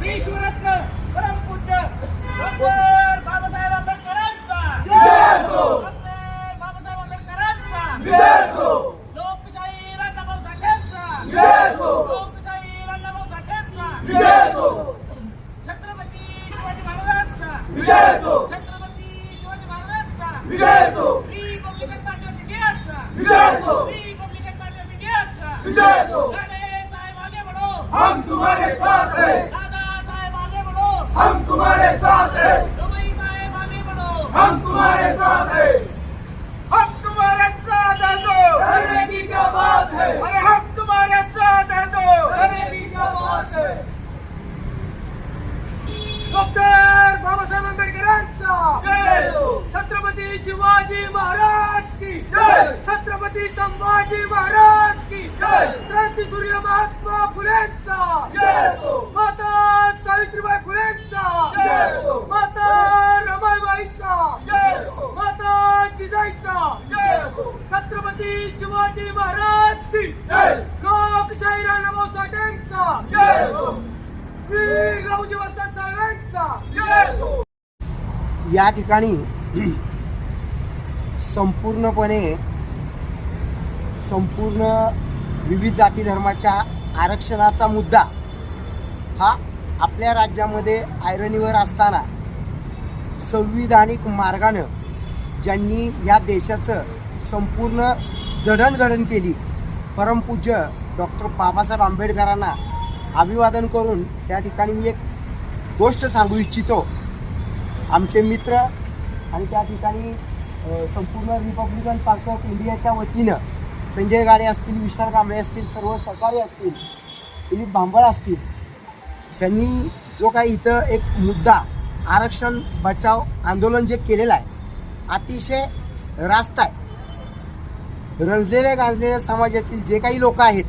विश्वरत्न परमपूज्य डॉक्टर बाबासाहेब आंबेडकरांचा. बाबासाहेब आंबेडकरांचा. लोकशाही अण्णाभाऊ साठ्यांचा लोकशाही अण्णाभाऊ साठ्यांचा छत्रपती शिवाजी महाराजांचा. छत्रपती शिवाजी महाराजांचा. रिपब्लिकन पार्टी ऑफ इंडियाचा रिपब्लिकन पार्टी ऑफ इंडियाचा हम तुम्हारे साथ हैं। दादा साहेब आगे बढ़ो। हम तुम्हारे साथ हैं। दुबई साहेब आगे बढ़ो। हम तुम्हारे साथ हैं। हम तुम्हारे साथ हैं तो। करने की क्या बात है? अरे हम तुम्हारे साथ हैं तो। करने की क्या बात है? डॉक्टर बाबासाहेब आंबेडकरांचा अंबेडकर छत्रपति शिवाजी महाराज की। जय. छत्रपती संभाजी महाराज की जय. क्रांतीसूर्य महात्मा फुलेंचा जय हो. माता सावित्रीबाई फुलेंचा जय हो. माता हो. माता जिजाईचा जय हो. छत्रपती शिवाजी महाराज की जय. लोकशाही राणाभाऊ साठ्यांचा हो. वीर हो. या ठिकाणी संपूर्णपणे संपूर्ण विविध जाती धर्माच्या आरक्षणाचा मुद्दा हा आपल्या राज्यामध्ये आयरणीवर असताना संविधानिक मार्गानं ज्यांनी या देशाचं संपूर्ण जडणघडण केली परमपूज्य डॉक्टर बाबासाहेब आंबेडकरांना अभिवादन करून त्या ठिकाणी मी एक गोष्ट सांगू इच्छितो. आमचे मित्र आणि त्या ठिकाणी संपूर्ण रिपब्लिकन पार्टी ऑफ इंडियाच्या वतीनं संजय गाडे असतील विशाल कांबळे असतील सर्व सरकारी असतील दिलीप भांबळ असतील त्यांनी जो काही इथं एक मुद्दा आरक्षण बचाव आंदोलन जे केलेलं आहे अतिशय रास्त आहे. रंजलेल्या गांजलेल्या समाजातील जे काही लोक आहेत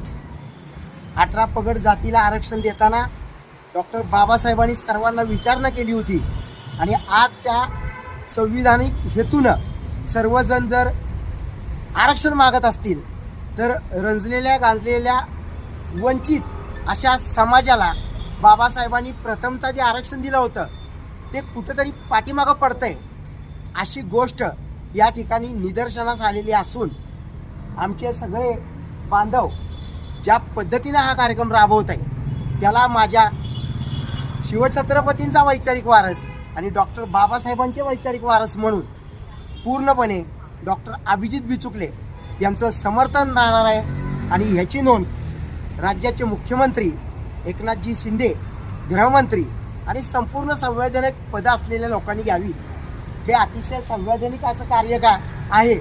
अठरा पगड जातीला आरक्षण देताना डॉक्टर बाबासाहेबांनी सर्वांना विचारणा केली होती आणि आज त्या संविधानिक हेतूनं सर्वजण जर आरक्षण मागत असतील तर रंजलेल्या गांजलेल्या वंचित अशा समाजाला बाबासाहेबांनी प्रथमतः जे आरक्षण दिलं होतं ते कुठंतरी पाठीमागं पडतं आहे अशी गोष्ट या ठिकाणी निदर्शनास आलेली असून आमचे सगळे बांधव ज्या पद्धतीनं हा कार्यक्रम राबवत आहे त्याला माझ्या शिवछत्रपतींचा वैचारिक वारस आणि डॉक्टर बाबासाहेबांचे वैचारिक वारस म्हणून पूर्णपणे डॉक्टर अभिजित बिचुकले यांचं समर्थन राहणार आहे. आणि ह्याची नोंद राज्याचे मुख्यमंत्री एकनाथजी शिंदे गृहमंत्री आणि संपूर्ण संवैधानिक पदं असलेल्या लोकांनी घ्यावी. हे अतिशय संवैधानिक असं कार्य का आहे?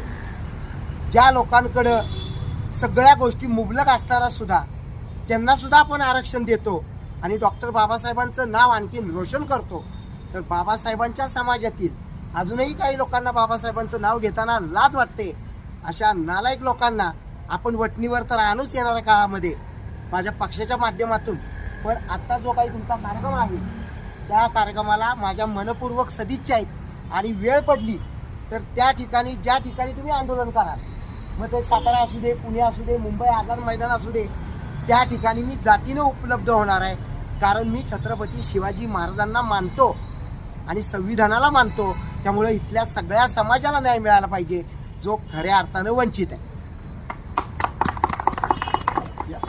ज्या लोकांकडं सगळ्या गोष्टी मुबलक असताना सुद्धा त्यांना सुद्धा आपण आरक्षण देतो आणि डॉक्टर बाबासाहेबांचं नाव आणखीन रोशन करतो तर बाबासाहेबांच्या समाजातील अजूनही काही लोकांना बाबासाहेबांचं नाव घेताना लाज वाटते. अशा नालायक लोकांना आपण वटणीवर तर आणूच येणाऱ्या काळामध्ये माझ्या पक्षाच्या माध्यमातून. पण आत्ता जो काही तुमचा कार्यक्रम आहे त्या कार्यक्रमाला माझ्या मनपूर्वक सदिच्छा आहेत आणि वेळ पडली तर त्या ठिकाणी ज्या ठिकाणी तुम्ही आंदोलन कराल मग ते सातारा असू दे पुणे असू दे मुंबई आझाद मैदान असू दे त्या ठिकाणी मी जातीनं उपलब्ध होणार आहे. कारण मी छत्रपती शिवाजी महाराजांना मानतो आणि संविधानाला मानतो. त्यामुळे इथल्या सगळ्या समाजाला न्याय मिळाला पाहिजे. जो खऱ्या अर्थानं वंचित आहे.